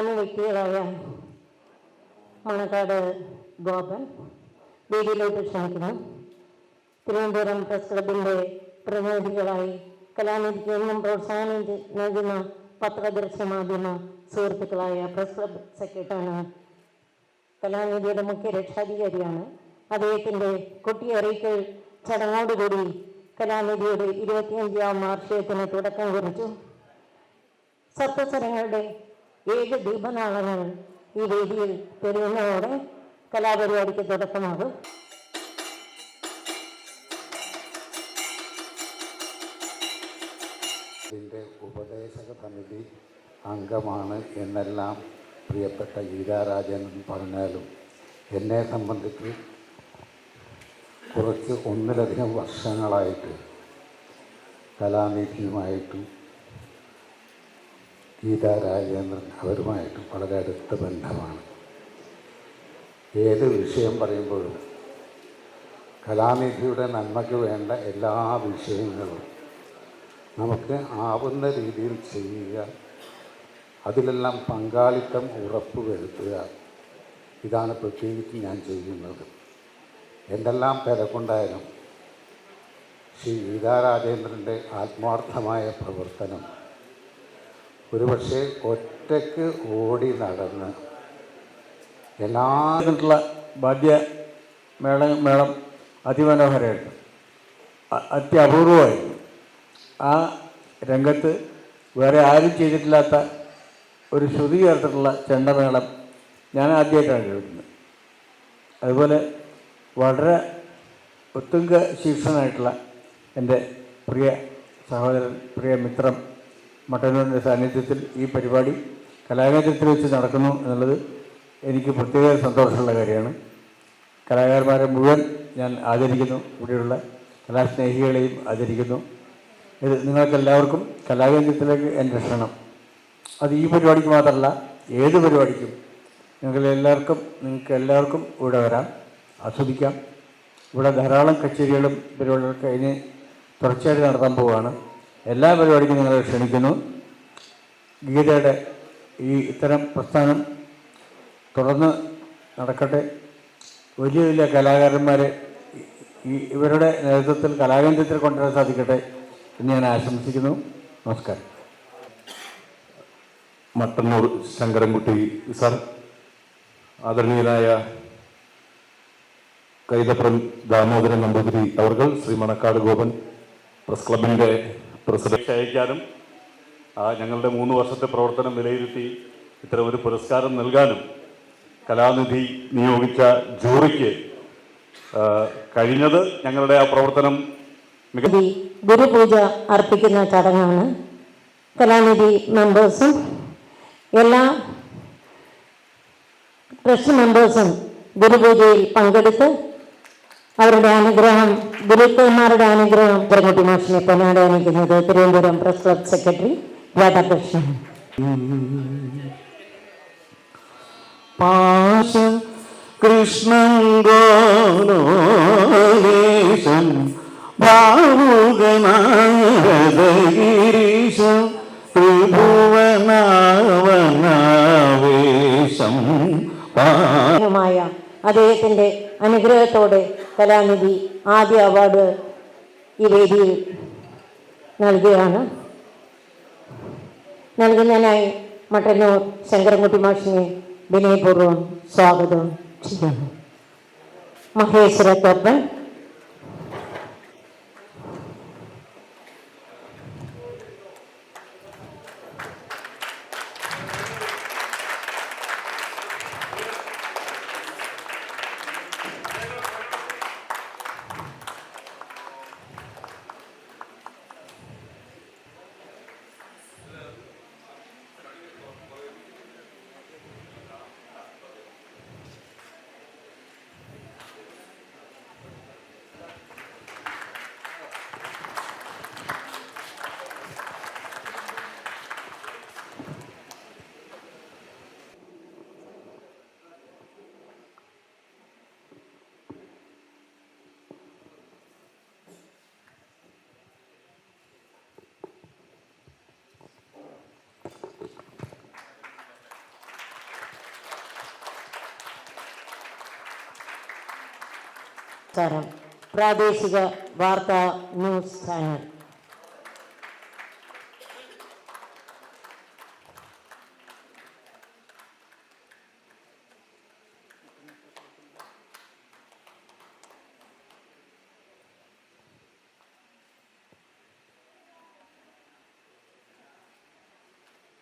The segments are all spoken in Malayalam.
മാന്യ വ്യക്തികളായ മണക്കാട് ഗോപൻ വേദിയിലോട്ട് ക്ഷണിക്കുന്നു. തിരുവനന്തപുരം പ്രസ് ക്ലബിന്റെ പ്രതിനിധികളായി കലാനിധിക്ക് എന്നും പ്രോത്സാഹനം നൽകുന്ന പത്രദൃശ്യ മാധ്യമ സുഹൃത്തുക്കളായ പ്രസ് ക്ലബ് സെക്രട്ടറിയാണ് കലാനിധിയുടെ മുഖ്യ രക്ഷാധികാരിയാണ്. അദ്ദേഹത്തിന്റെ കുട്ടിയറിയിക്കൽ ചടങ്ങോടുകൂടി കലാനിധിയുടെ ഇരുപത്തിയഞ്ചാം വാർഷികത്തിന് തുടക്കം കുറിച്ചു. സപ്തസ്വരങ്ങളുടെ ഏഴ് ദീപനാളനാണ് ഈ വേദിയിൽ തെരുവുന്നതോടെ കലാപരിപാടിക്ക് തുടക്കമാകും? ഉപദേശക സമിതി അംഗമാണ് എന്നെല്ലാം പ്രിയപ്പെട്ട ഗീതാരാജൻ പറഞ്ഞാലും എന്നെ സംബന്ധിച്ച് കുറച്ച് ഒന്നിലധികം വർഷങ്ങളായിട്ട് കലാനിധിയുമായിട്ടും ഗീതാരാജേന്ദ്രൻ അവരുമായിട്ടും വളരെ അടുത്ത ബന്ധമാണ്. ഏത് വിഷയം പറയുമ്പോഴും കലാനിധിയുടെ നന്മയ്ക്ക് വേണ്ട എല്ലാ വിഷയങ്ങളും നമുക്ക് ആവുന്ന രീതിയിൽ ചെയ്യുക അതിലെല്ലാം പങ്കാളിത്തം ഉറപ്പുവരുത്തുക. ഇതാണ് പ്രത്യേകിച്ച് ഞാൻ ചെയ്യുന്നത്. എന്തെല്ലാം തിരക്കുണ്ടായാലും ശ്രീ ഗീതാരാജേന്ദ്രന്റെ ആത്മാർത്ഥമായ പ്രവർത്തനം ഒരുപക്ഷെ ഒറ്റയ്ക്ക് ഓടി നടന്ന്. എല്ലാ ായിട്ടുള്ള വാദ്യ മേള മേളം അതിമനോഹരമായിരുന്നു അ- അത്യപൂർവമായിരുന്നു. ആ രംഗത്ത് വേറെ ആരും ചെയ്തിട്ടില്ലാത്ത ഒരു ശ്രുതി ചേർത്തിട്ടുള്ള ചെണ്ടമേളം ഞാൻ ആദ്യമായിട്ടാണ് കേൾക്കുന്നത്. അതുപോലെ വളരെ ഉത്തുംഗ ശീർഷനായിട്ടുള്ള എന്റെ പ്രിയ സഹോദരൻ പ്രിയ മിത്രം മട്ടന്നൂരിന്റെ സാന്നിധ്യത്തിൽ ഈ പരിപാടി കലാകേന്ദ്രത്തിൽ വെച്ച് നടക്കുന്നു എന്നുള്ളത് എനിക്ക് പ്രത്യേക സന്തോഷമുള്ള കാര്യമാണ്. കലാകാരന്മാരെ മുഴുവൻ ഞാൻ ആദരിക്കുന്നു. ഇവിടെയുള്ള കലാസ്നേഹികളെയും ആദരിക്കുന്നു. ഇത് നിങ്ങൾക്കെല്ലാവർക്കും കലാകേന്ദ്രത്തിലേക്ക് എന്റെ ക്ഷണം. അത് ഈ പരിപാടിക്ക് മാത്രമല്ല ഏത് പരിപാടിക്കും നിങ്ങൾ എല്ലാവർക്കും നിങ്ങൾക്ക് എല്ലാവർക്കും ഇവിടെ വരാം ആസ്വദിക്കാം. ഇവിടെ ധാരാളം കച്ചേരികളും പരിപാടികളൊക്കെ ഇനി തുടർച്ചയായിട്ട് നടത്താൻ പോവുകയാണ്. എല്ലാ പരിപാടിക്കും നിങ്ങളെ ക്ഷണിക്കുന്നു. ഗീതയുടെ ഈ ഇത്തരം പ്രസ്ഥാനം തുടർന്ന് നടക്കട്ടെ. വലിയ വലിയ കലാകാരന്മാരെ ഈ ഇവരുടെ നേതൃത്വത്തിൽ കലാകേന്ദ്രത്തിൽ കൊണ്ടുവരാൻ സാധിക്കട്ടെ എന്ന് ഞാൻ ആശംസിക്കുന്നു. നമസ്കാരം. മട്ടന്നൂർ ശങ്കരൻകുട്ടി സർ ആദരണീയനായ കൈതപ്രം ദാമോദരൻ നമ്പൂതിരി അവർ ശ്രീ മണക്കാട് ഗോപൻ പ്രസ് ക്ലബിന്റെ പ്രസിഡന്റ് അയക്കാനും ആ ഞങ്ങളുടെ മൂന്ന് വർഷത്തെ പ്രവർത്തനം വിലയിരുത്തി ഇത്തരം ഒരു പുരസ്കാരം നൽകാനും കലാനിധി നിയോഗിച്ച ജൂറിക്ക് കഴിഞ്ഞത് ഞങ്ങളുടെ ആ പ്രവർത്തനം മിക ഗുരുപൂജ അർപ്പിക്കുന്ന ചടങ്ങാണ്. കലാനിധി മെമ്പേഴ്സും എല്ലാ ട്രസ്റ്റ് മെമ്പേഴ്സും ഗുരുപൂജയിൽ പങ്കെടുത്ത് അവരുടെ അനുഗ്രഹം ഗുരുക്കന്മാരുടെ അനുഗ്രഹം തിരങ്ങോട്ടി മാഷിനെ പൊന്നാടെ അണിക്കുന്നത് Thiruvananthapuram press club secretary Radhakrishnan. പാശം കൃഷ്ണൻ ഗോലോലേശം മായ അദ്ദേഹത്തിന്റെ അനുഗ്രഹത്തോടെ കലാനിധി ആദ്യ അവാർഡ് ഈ വേദിയിൽ നൽകുകയാണ്. നൽകുന്നതിനായി മട്ടന്നൂർ ശങ്കരൻകുട്ടി മാഷിനെ വിനയപൂർവം സ്വാഗതം ചെയ്യുന്നു. മഹേശ്വരത്തപ്പൻ നമസ്കാരം. പ്രാദേശിക വാർത്താ ന്യൂസ് ചാനൽ.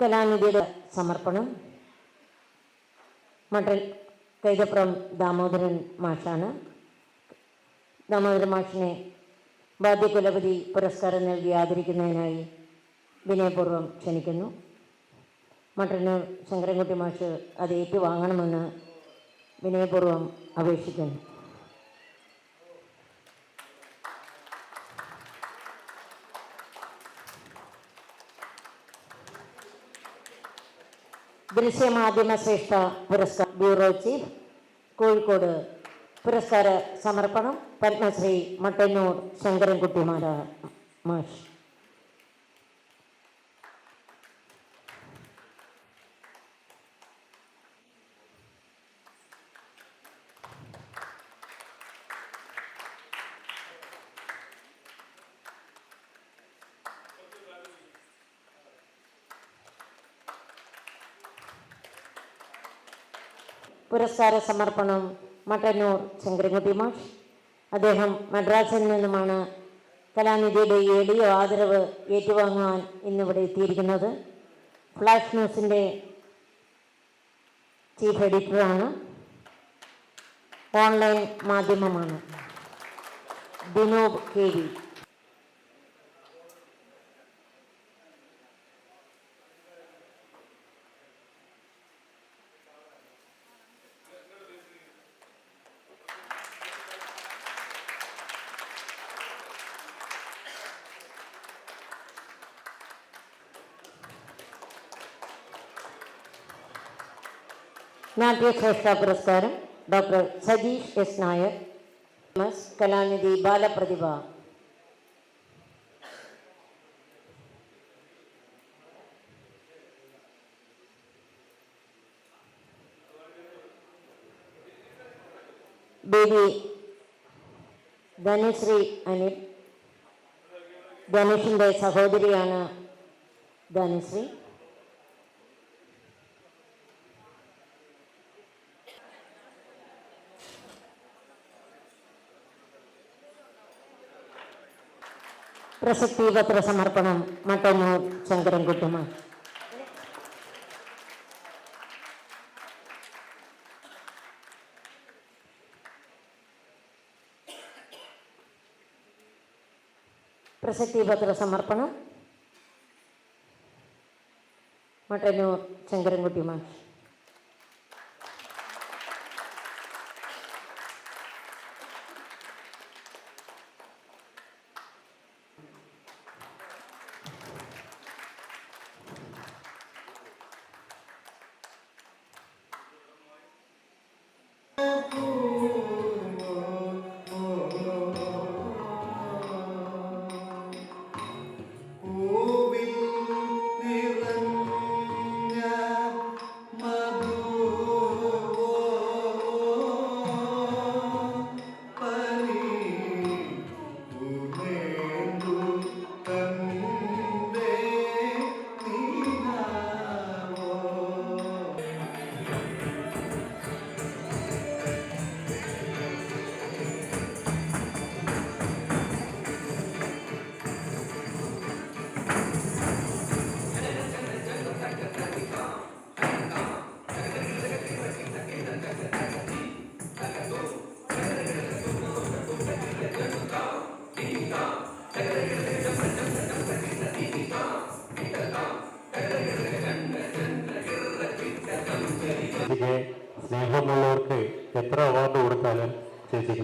കലാനിധിയുടെ സമർപ്പണം മട്ടൽ കൈതപ്രം ദാമോദരൻ മാഷാണ്. ദാമോദരൻ മാഷിനെ ബാധ്യകുലപതി പുരസ്കാരം നൽകി ആദരിക്കുന്നതിനായി വിനയപൂർവം ക്ഷണിക്കുന്നു. മട്ടന്നൂർ ശങ്കരൻകുട്ടി മാഷ് അത് ഏറ്റുവാങ്ങണമെന്ന് വിനയപൂർവം അപേക്ഷിക്കുന്നു. ദൃശ്യമാധ്യമ ശ്രേഷ്ഠ പുരസ്കാര ബ്യൂറോ ചീഫ് കോഴിക്കോട് പുരസ്കാര സമർപ്പണം പത്മശ്രീ മട്ടന്നൂർ ശങ്കരൻകുട്ടിമാര. മാഷ്. പുരസ്കാര സമർപ്പണം മട്ടന്നൂർ ശങ്കരൻകുട്ടി മാഷ് അദ്ദേഹം മദ്രാസിൽ നിന്നുമാണ് കലാനിധിയുടെ എളിയ ആദരവ് ഏറ്റുവാങ്ങുവാൻ ഇന്നിവിടെ എത്തിയിരിക്കുന്നത്. ഫ്ലാഷ് ന്യൂസിന്റെ ചീഫ് എഡിറ്ററാണ്. ഓൺലൈൻ മാധ്യമമാണ്. ദിനോബ് കെ നാട്യശ്രേഷ്ഠ പുരസ്കാരം doctor Sajeesh S Nair M S Kalanidhi ബാലപ്രതിഭ baby Dhanushree Anil ധനുഷിൻ്റെ സഹോദരിയാണ് ധനുശ്രീ പ്രസക്തി പത്ര സമർപ്പണം മട്ടന്നൂർ ശങ്കരൻകുട്ടുമാർ പ്രസക്തി പത്ര സമർപ്പണം മട്ടന്നൂർ ശങ്കരൻകുട്ടിമാർ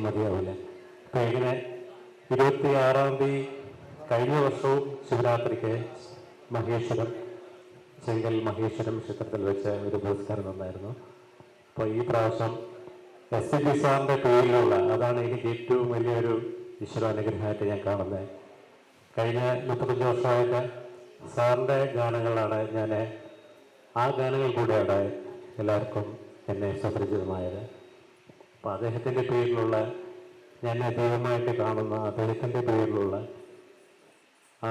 മതിയാവില്ല. ഇങ്ങനെ ഇരുപത്തി ആറാം തീയതി കഴിഞ്ഞ വർഷവും ശിവരാത്രിക്ക് മഹേശ്വരം ചെങ്കൽ മഹേശ്വരം ക്ഷേത്രത്തിൽ വെച്ച് ഒരു പുരസ്കാരം തന്നായിരുന്നു. അപ്പോൾ ഈ പ്രാവശ്യം എസ് എൻ ബി സാറിന്റെ പേരിലുള്ള അതാണ് എനിക്ക് ഏറ്റവും വലിയൊരു ഈശ്വര അനുഗ്രഹമായിട്ട് ഞാൻ കാണുന്നത് കഴിഞ്ഞ മുപ്പത്തഞ്ച് വർഷമായിട്ട് സാറിന്റെ ഗാനങ്ങളാണ് ഞാൻ ആ ഗാനങ്ങൾ കൂടെയാണ് എല്ലാവർക്കും എന്നെ സുപരിചിതമായത് അപ്പോൾ അദ്ദേഹത്തിന്റെ പേരിലുള്ള ഞാൻ ദൈവമായിട്ട് കാണുന്ന അദ്ദേഹത്തിന്റെ പേരിലുള്ള ആ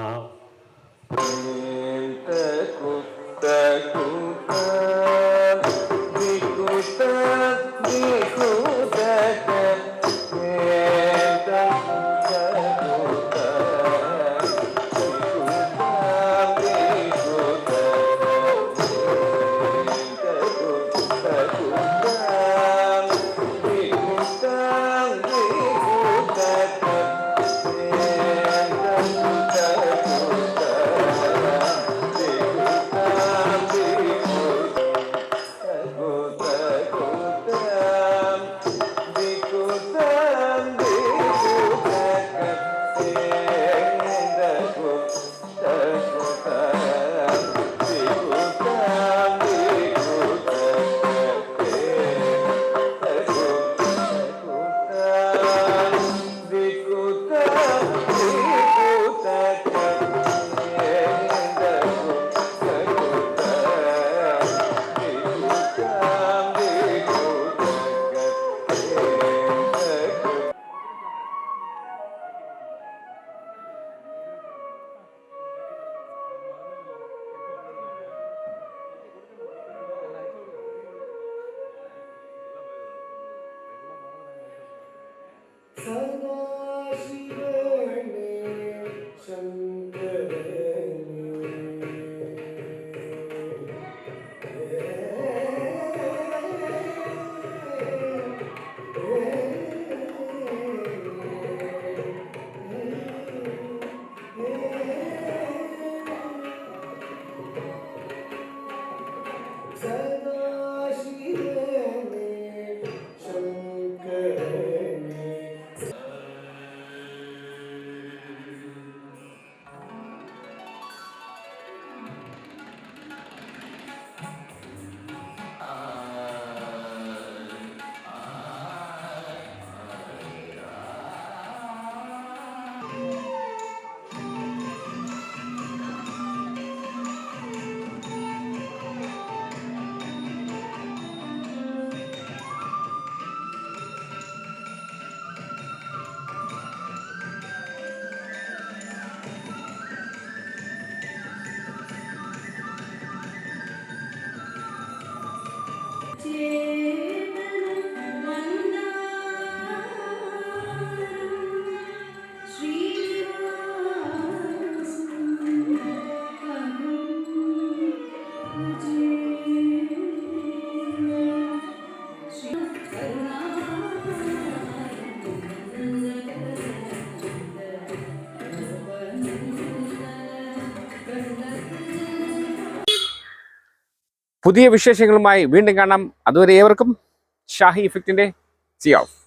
Say പുതിയ വിശേഷങ്ങളുമായി വീണ്ടും കാണാം. അതുവരെ ഏവർക്കും ഷാഹി ഇഫക്റ്റിന്റെ സി ഓഫ്.